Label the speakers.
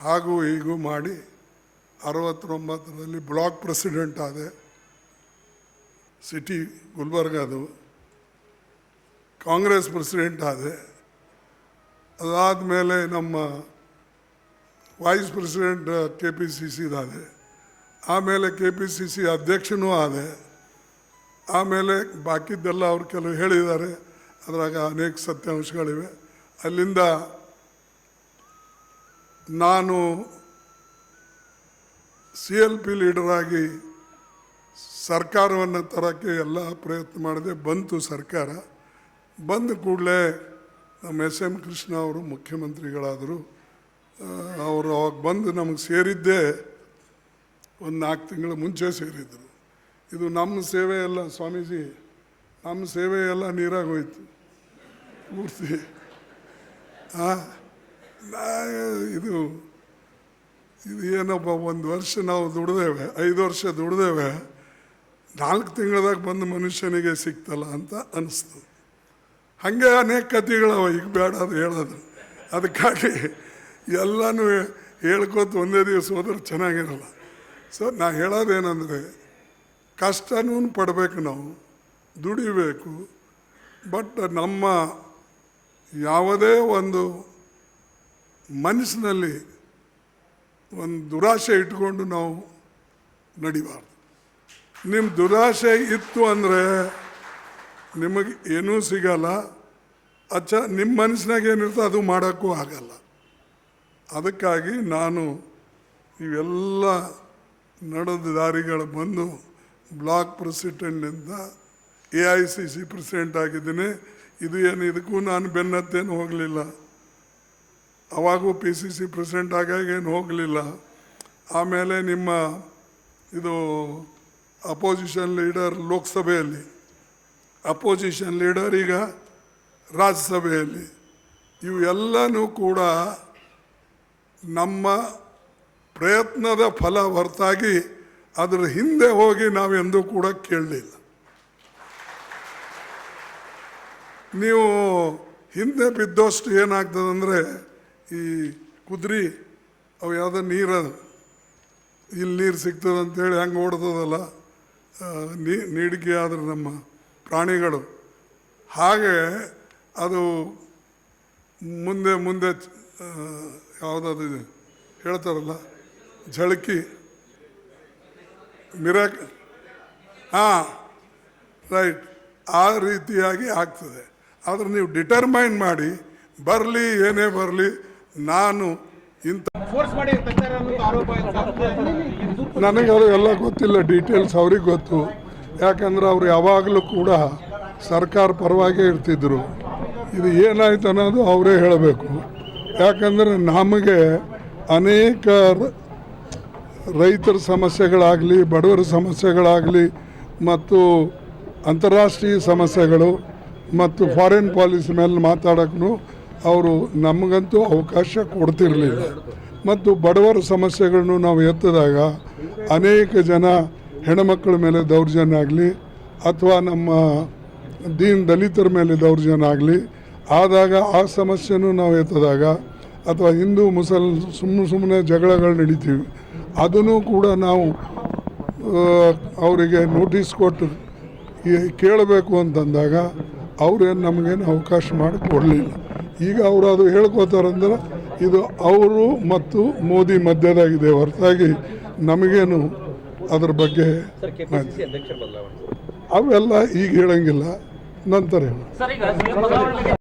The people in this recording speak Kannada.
Speaker 1: ಹಾಗೂ ಹೀಗೂ ಮಾಡಿ ಅರವತ್ತೊಂಬತ್ತರಲ್ಲಿ ಬ್ಲಾಕ್ ಪ್ರೆಸಿಡೆಂಟ್ ಆದೆ ಸಿಟಿ ಗುಲ್ಬರ್ಗದು ಕಾಂಗ್ರೆಸ್ ಪ್ರೆಸಿಡೆಂಟ್ ಆದೆ. ಅದಾದಮೇಲೆ ನಮ್ಮ vice president K P C ಸಿದಾದೆ. ಆಮೇಲೆ ಕೆ ಪಿ ಸಿ ಸಿ ಅಧ್ಯಕ್ಷನೂ ಆದೆ. ಆಮೇಲೆ ಬಾಕಿದ್ದೆಲ್ಲ ಅವ್ರು ಕೆಲವು ಹೇಳಿದ್ದಾರೆ. ಅದರಾಗ ಅನೇಕ ಸತ್ಯಾಂಶಗಳಿವೆ. ಅಲ್ಲಿಂದ ನಾನು ಸಿ ಎಲ್ ಪಿ ಲೀಡರಾಗಿ ಸರ್ಕಾರವನ್ನು ತರೋಕ್ಕೆ ಎಲ್ಲ ಪ್ರಯತ್ನ ಮಾಡಿದೆ. ಬಂತು ಸರ್ಕಾರ. ಬಂದ ಕೂಡಲೇ ನಮ್ಮ ಎಸ್ ಎಂ ಕೃಷ್ಣ ಅವರು ಮುಖ್ಯಮಂತ್ರಿಗಳಾದರು. ಅವರು ಅವಾಗ ಬಂದು ನಮಗೆ ಸೇರಿದ್ದೇ ಒಂದು ನಾಲ್ಕು ತಿಂಗಳ ಮುಂಚೆ ಸೇರಿದ್ದರು ಇದು ನಮ್ಮ ಸೇವೆ ಎಲ್ಲ ಸ್ವಾಮೀಜಿ. ನಮ್ಮ ಸೇವೆ ಎಲ್ಲ ನೀರಾಗಿ ಹೋಯ್ತು. ಪೂರ್ತಿ. ನಾ- ಇದು ಇದು ಏನಪ್ಪ, ಒಂದು ವರ್ಷ ನಾವು ದುಡ್ದೇವೆ, ಐದು ವರ್ಷ ದುಡ್ದೇವೆ, ನಾಲ್ಕು ತಿಂಗಳದಾಗ ಬಂದು ಮನುಷ್ಯನಿಗೆ ಸಿಕ್ತಲ್ಲ ಅಂತ ಅನಿಸ್ತು. ಹಾಗೆ ಅನೇಕ ಕಥೆಗಳವ, ಈಗ ಬೇಡ ಅದು ಹೇಳೋದು. ಅದಕ್ಕಾಗಿ ಎಲ್ಲನೂ ಹೇಳ್ಕೊತ ಒಂದೇ ದಿವಸ ಹೋದ್ರೆ ಚೆನ್ನಾಗಿರಲ್ಲ. ಸೊ ನಾ ಹೇಳೋದೇನೆಂದರೆ, ಕಷ್ಟನೂ ಪಡಬೇಕು ನಾವು, ದುಡಿಬೇಕು ಬಟ್ ನಮ್ಮ ಯಾವುದೇ ಒಂದು ಮನಸ್ಸಿನಲ್ಲಿ ಒಂದು ದುರಾಶೆ ಇಟ್ಕೊಂಡು ನಾವು ನಡಿಬಾರ್ದು. ನಿಮ್ಮ ದುರಾಶೆ ಇತ್ತು ಅಂದರೆ ನಿಮಗೆ ಏನೂ ಸಿಗಲ್ಲ. ಅಚ್ಚ ನಿಮ್ಮ ಮನಸ್ಸಿನಾಗ ಏನಿರ್ತೋ ಅದು ಮಾಡೋಕ್ಕೂ ಆಗಲ್ಲ. ಅದಕ್ಕಾಗಿ ನಾನು ಇವೆಲ್ಲ ನಡೆದ ದಾರಿಗಳು ಬಂದು block ಪ್ರೆಸಿಡೆಂಟ್ನಿಂದ A I C C president ಆಗಿದ್ದೀನಿ. ಇದು ಏನು, ಇದಕ್ಕೂ ನಾನು ಬೆನ್ನತ್ತೇನು ಹೋಗಲಿಲ್ಲ. ಅವಾಗೂ ಪಿ ಸಿ ಸಿ ಪ್ರೆಸಿಡೆಂಟ್ ಆಗಾಗ ಏನು ಹೋಗಲಿಲ್ಲ. ಆಮೇಲೆ ನಿಮ್ಮ ಇದು ಅಪೋಸಿಷನ್ ಲೀಡರ್ ಲೋಕಸಭೆಯಲ್ಲಿ. ಅಪೋಸಿಷನ್ ಲೀಡರ್ ಈಗ ರಾಜ್ಯಸಭೆಯಲ್ಲಿ. ಇವೆಲ್ಲನೂ ಕೂಡ ನಮ್ಮ ಪ್ರಯತ್ನದ ಫಲ ಹೊರತಾಗಿ ಅದರ ಹಿಂದೆ ಹೋಗಿ ನಾವೆಂದೂ ಕೂಡ ಕೇಳಲಿಲ್ಲ. ನೀವು ಹಿಂದೆ ಬಿದ್ದಷ್ಟು ಏನಾಗ್ತದಂದರೆ ಈ ಕುದ್ರಿ, ಅವು ಯಾವುದೋ ನೀರು ಇಲ್ಲಿ ನೀರು ಸಿಗ್ತದೆ ಅಂತೇಳಿ ಹೆಂಗೆ ಓಡ್ತದಲ್ಲ ನೀ, ನೀಡಿಕೆ ಆದ್ರೆ ನಮ್ಮ ಪ್ರಾಣಿಗಳು. ಹಾಗೆ ಅದು ಮುಂದೆ ಮುಂದೆ ಯಾವುದಾದ್ರು ಯಾವುದದು ಹೇಳ್ತಾರಲ್ಲ ಝಳಕಿ ಮಿರಾಕ್, ಹಾಂ, ರೈಟ್. ಆ ರೀತಿಯಾಗಿ ಆಗ್ತದೆ. ಆದರೆ ನೀವು ಡಿಟರ್ಮೈನ್ ಮಾಡಿ, ಬರಲಿ, ಏನೇ ಬರಲಿ ನಾನು ಇಂಥ. ನನಗೆ ಅದು ಎಲ್ಲ ಗೊತ್ತಿಲ್ಲ ಡೀಟೇಲ್ಸ್ ಅವ್ರಿಗೆ ಗೊತ್ತು. ಯಾಕಂದ್ರೆ ಅವ್ರು ಯಾವಾಗಲೂ ಕೂಡ ಸರ್ಕಾರ ಪರವಾಗೇ ಇರ್ತಿದ್ರು. ಇದು ಏನಾಯ್ತು ಅನ್ನೋದು ಅವರೇ ಹೇಳಬೇಕು. ಯಾಕಂದರೆ ನಮಗೆ ಅನೇಕ ರೈತರ ಸಮಸ್ಯೆಗಳಾಗಲಿ ಬಡವರ ಸಮಸ್ಯೆಗಳಾಗಲಿ ಮತ್ತು ಅಂತಾರಾಷ್ಟ್ರೀಯ ಸಮಸ್ಯೆಗಳು ಮತ್ತು ಫಾರಿನ್ ಪಾಲಿಸಿ ಮೇಲೆ ಮಾತಾಡೋಕ್ಕೂ ಅವರು ನಮಗಂತೂ ಅವಕಾಶ ಕೊಡ್ತಿರಲಿಲ್ಲ. ಮತ್ತು ಬಡವರ ಸಮಸ್ಯೆಗಳನ್ನು ನಾವು ಎತ್ತಿದಾಗ ಅನೇಕ ಜನ ಹೆಣ್ಮಕ್ಳ ಮೇಲೆ ದೌರ್ಜನ್ಯ ಆಗಲಿ, ಅಥವಾ ನಮ್ಮ ದೀನ್ ದಲಿತರ ಮೇಲೆ ದೌರ್ಜನ್ಯ ಆಗಲಿ, ಆದಾಗ ಆ ಸಮಸ್ಯೆನೂ ನಾವು ಎತ್ತಿದಾಗ, ಅಥವಾ ಹಿಂದೂ ಮುಸಲ್ ಸುಮ್ಮನೆ ಸುಮ್ಮನೆ ಜಗಳಗಳು ನಡೀತೀವಿ. ಅದನ್ನು ಕೂಡ ನಾವು ಅವರಿಗೆ ನೋಟಿಸ್ ಕೊಟ್ಟು ಕೇಳಬೇಕು ಅಂತಂದಾಗ ಅವ್ರೇನು ನಮಗೇನು ಅವಕಾಶ ಮಾಡಿ ಕೊಡಲಿಲ್ಲ. ಈಗ ಅವರು ಅದು ಹೇಳ್ಕೋತಾರಂದ್ರೆ ಇದು ಅವರು ಮತ್ತು ಮೋದಿ ಮಧ್ಯದಾಗಿದೆ. ಹೊರತಾಗಿ ನಮಗೇನು ಅದ್ರ ಬಗ್ಗೆ. ಅವೆಲ್ಲ ಈಗ ಹೇಳಂಗಿಲ್ಲ ನಂತರ ಹೇಳ